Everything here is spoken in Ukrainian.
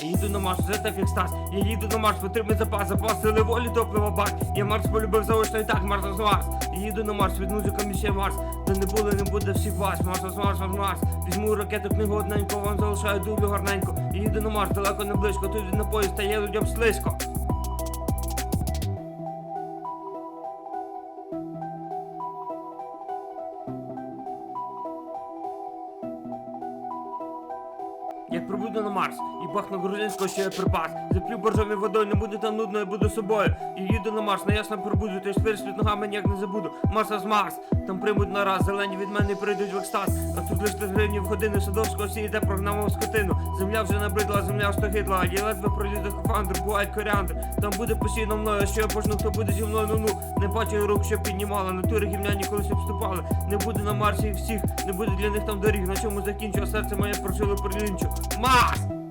Я їду на марш, вже як Стас. Я їду на марш, потрібний запас, запас сили волі, топлива бак. Я Марс полюбив заочно і так, марш з Марс. Я їду на марш, від музика ще Марс. Де не було, не буде всіх вас. марш з марш, з марш. Візьму ракету книгу одненько, вам залишаю дублю гарненько. Я їду на марш, далеко не близько, тут на поїзд стає людям слизько. Як прибуду на Марс і пахну грузинського, що я припас. Заплю боржовою водою, не буде там нудно, я буду собою. І їду на Марс, на ясно прибуду, той спір під ногами ніяк не забуду. Марса з Марс, там приймуть на раз, зелені від мене прийдуть в екстаз. А тут лиш гривні в годину Садовського всі йде прогнамов скотину. Земля вже набридла, земля стогидла, я ледве пролізу скафандр, буває коріандр. Там буде постійно мною, що я почну, хто буде зі мною, ну ну. Не бачу рук, що піднімала, натури гімняні колись обступали. Не буде на Марсі всіх, не буде для них там доріг, на чому закінчу, а серце моє прошило прилінчу. Марс!